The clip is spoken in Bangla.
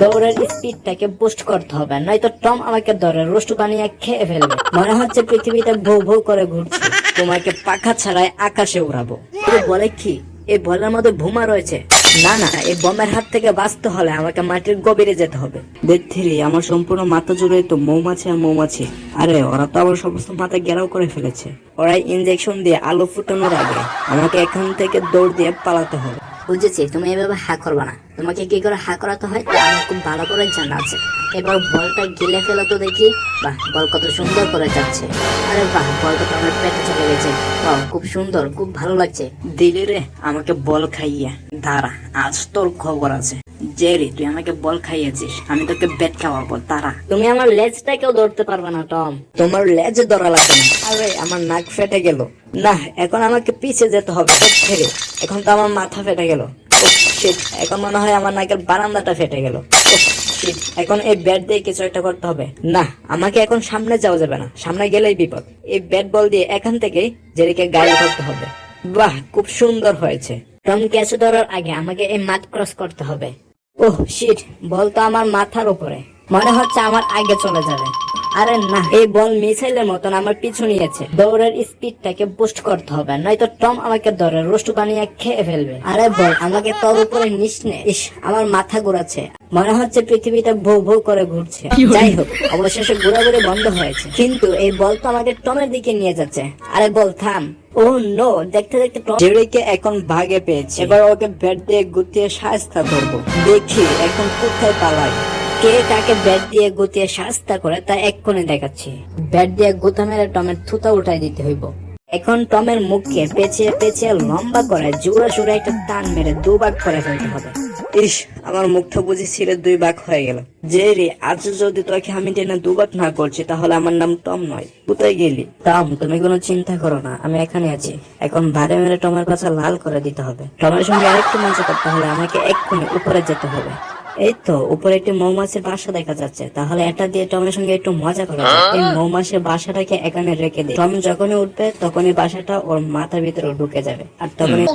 দৌড়ের স্পিডটাকে বুস্ট করতে হবে। নয়তো টম আমাকে ধরে রোস্ট বানিয়ে খেয়ে ফেলবে। মনে হচ্ছে পৃথিবীতে ভৌ ভৌ করে ঘুরছে। তোমাকে পাখা ছাড়াই আকাশে উড়াবো। বলে কি? এই বলের মধ্যে ভুমা রয়েছে। না না এই বমের হাত থেকে বাঁচতে হলে আমাকে মাটির গভীরে যেতে হবে। দেখছিলি আমার সম্পূর্ণ মাথা জুড়ে তো মৌমাছি আর মৌমাছি। আরে ওরা তো আমার সমস্ত মাথা ঘেরাও করে ফেলেছে। ওরা ইনজেকশন দিয়ে আলু ফুটানোর আগে আমাকে এখান থেকে দৌড় দিয়ে পালাতে হবে। বুঝেছি, তুমি এভাবে হা করবে না। তোমাকে কি করে হা করাতে হয়? তা আমার খুব ভালো করে জানা আছে। এবার বলটা গিলে ফেলো তো দেখি। বাহ, বল কত সুন্দর করে যাচ্ছে। আরে বাহ বলটা তো আমার পেটে চলে গেছে। বাহ, খুব সুন্দর, খুব ভালো লাগছে। দিলি রে, আমাকে বল খাইয়া। দাঁড়া, আজ তোর খবর আছে। জেরি, তুই আমাকে বল খাইয়েছিস। আমি তোকে বেট খাওয়াবো, তারা। তুমি আমার লেজটাকেও ধরতে পারবে না, টম। তোমার লেজ ধরা লাগবে না। আরে, আমার নাক ফেটে গেল। না, এখন আমাকে পিছে যেতে হবে থেকে। এখন তো আমার মাথা ফেটে গেল। এখন মনে হয় আমার নাকের বারান্দাটা ফেটে গেল। এখন এই ব্যাট দিয়ে কিছু একটা করতে হবে। না, আমাকে এখন সামনে যাওয়া যাবে না। সামনে গেলেই বিপদ। এই ব্যাট বল দিয়ে এখান থেকেই জেরিকে গাড়ি করতে হবে। বাহ, খুব সুন্দর হয়েছে। টম, ক্যাচ ধরার আগে আমাকে এই মাঠ ক্রস করতে হবে। ওহ শিট বল তো আমার মাথার উপরে। মনে হচ্ছে আমার আগে চলে যাবে। আরে না, এই বল মিসাইলের মতন আমার পিছু নিয়েছে। দৌড়ের স্পিডটাকে বুস্ট করতে হবে, নয়তো টম আমাকে ধরে রোস্ট বানিয়ে খেয়ে ফেলবে। আরে বল, আমাকে তোর উপরে নিস নে। ইস, আমার মাথা ঘুরাচ্ছে। মনে হচ্ছে পৃথিবীটা ভৌ ভৌ করে ঘুরছে। যাই হোক অবশেষে ঘোরাঘুরি বন্ধ হয়েছে। কিন্তু এই বল তো আমাকে টমের দিকে নিয়ে যাচ্ছে। আরে বল থাম। ও নো দেখতে দেখতে জেরিকে এখন ভাগে পেয়েছে। এবার ওকে ব্যাট দিয়ে গুতিয়ে সাহস্তা করব। দেখি এখন কোথায় পালাই। কে কাকে ব্যাট দিয়ে গুতিয়ে শাস্তা করে তা এক্ষুনি দেখাচ্ছি। ব্যাট দিয়ে গুতা মেরে টমের থুতা উঠাই দিতে হইব। এখন টমের মুখকে পেঁচিয়ে পেঁচিয়ে লম্বা করে জোড়া জোড়া একটা টান মেরে দুভাগ করে ফেলতে হবে। ইস, আমার মুখটা বুঝি ছিঁড়ে দুই ভাগ হয়ে গেল। যে রে, আজ যদি তোকে আমি টেনে দুভাগ না করছি, তাহলে আমার নাম টম নয়। কোথায় গেলি? টম, তুমি কোনো চিন্তা করো না, আমি এখানে আছি। এখন বারে মেরে টমের পাশা লাল করে দিতে হবে। টমের সঙ্গে আরেকটু মজা করতে হলে আমাকে এক্ষুনি উপরে যেতে হবে। এই তো, উপরে একটি মৌমাছির বাসা দেখা যাচ্ছে। তাহলে এটা দিয়ে টমের সঙ্গে একটু মজা করা এই মৌমাছির বাসাটাকে এখানে রেখে দিই টম যখনই উঠবে, তখনই বাসাটা ওর মাথার ভিতরে ঢুকে যাবে। আর তখনই